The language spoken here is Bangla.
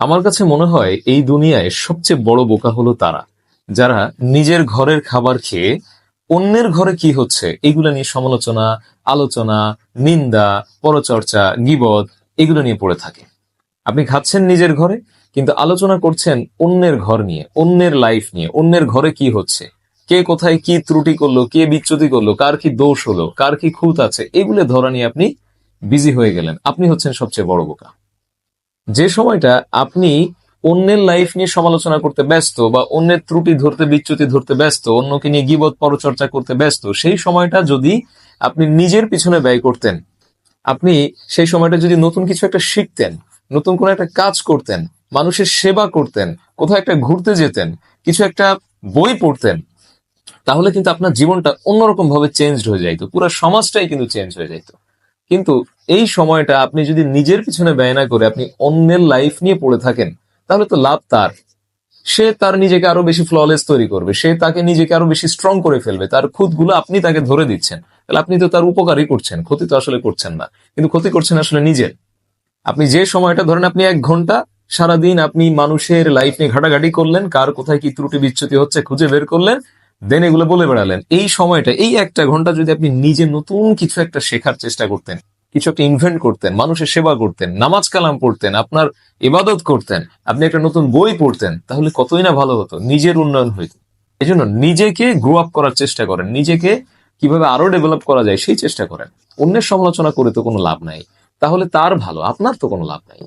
আমার কাছে মনে হয় এই দুনিয়ায় সবচেয়ে বড় বোকা হলো তারা, যারা নিজের ঘরের খাবার খেয়ে অন্যের ঘরে কি হচ্ছে, এগুলো নিয়ে সমালোচনা, আলোচনা, নিন্দা, পরচর্চা, গিবদ, এগুলো নিয়ে পড়ে থাকে। আপনি খাচ্ছেন নিজের ঘরে, কিন্তু আলোচনা করছেন অন্যের ঘর নিয়ে, অন্যের লাইফ নিয়ে, অন্যের ঘরে কি হচ্ছে, কে কোথায় কি ত্রুটি করল, কে বিচ্যুতি করল, কার কি দোষ হলো, কার কি খুঁত আছে, এগুলো ধরা নিয়ে আপনি বিজি হয়ে গেলেন। আপনি হচ্ছেন সবচেয়ে বড় বোকা। যে সময়টা আপনি অন্যের লাইফ নিয়ে সমালোচনা করতে ব্যস্ত বা অন্যের ত্রুটি ধরতে, বিচ্যুতি ধরতে ব্যস্ত, অন্যকে নিয়ে গিবত পরচর্চা করতে ব্যস্ত, সেই সময়টা যদি আপনি নিজের পিছনে ব্যয় করতেন, আপনি সেই সময়টা যদি নতুন কিছু একটা শিখতেন, নতুন কোনো একটা কাজ করতেন, মানুষের সেবা করতেন, কোথাও একটা ঘুরতে যেতেন, কিছু একটা বই পড়তেন, তাহলে কিন্তু আপনার জীবনটা অন্যরকম ভাবে চেঞ্জ হয়ে যাইতো। পুরো সমাজটাই কিন্তু চেঞ্জ হয়ে যাইতো। কিন্তু এই সময়টা আপনি যদি নিজের পিছনে ব্যয় না করে আপনি অন্যের লাইফ নিয়ে পড়ে থাকেন, তাহলে তো লাভ তার। সে তার নিজেকে আরও বেশি ফ্ললেস তৈরি করবে, সে তাকে নিজেকে আরও বেশি স্ট্রং করে ফেলবে, তার খুদগুলো আপনি তাকে ধরে দিচ্ছেন। তাহলে আপনি তো তার উপকারই করছেন, ক্ষতি তো আসলে করছেন না। কিন্তু ক্ষতি করছেন আসলে নিজের। আপনি যে সময়টা ধরেন আপনি এক ঘণ্টা সারাদিন আপনি মানুষের লাইফ নিয়ে ঘাটাঘাটি করলেন, কার কোথায় কি ত্রুটি বিচ্যুতি হচ্ছে খুঁজে বের করলেন দেন এগুলো বলে বেড়ালেন। এই সময়টা, এই একটা ঘণ্টা যদি আপনি নিজে নতুন কিছু একটা শেখার চেষ্টা করতেন, কিছু একটা ইনভেন্ট করতেন, মানুষের সেবা করতেন, নামাজ কালাম পড়তেন, আপনার ইবাদত করতেন, আপনি একটা নতুন বই পড়তেন, তাহলে কতই না ভালো হতো, নিজের উন্নয়ন হইত। এই জন্য নিজেকে গ্রো আপ করার চেষ্টা করেন, নিজেকে কীভাবে আরও ডেভেলপ করা যায় সেই চেষ্টা করেন। অন্যের সমালোচনা করে তো কোনো লাভ নাই। তাহলে তার ভালো, আপনার তো কোনো লাভ নাই।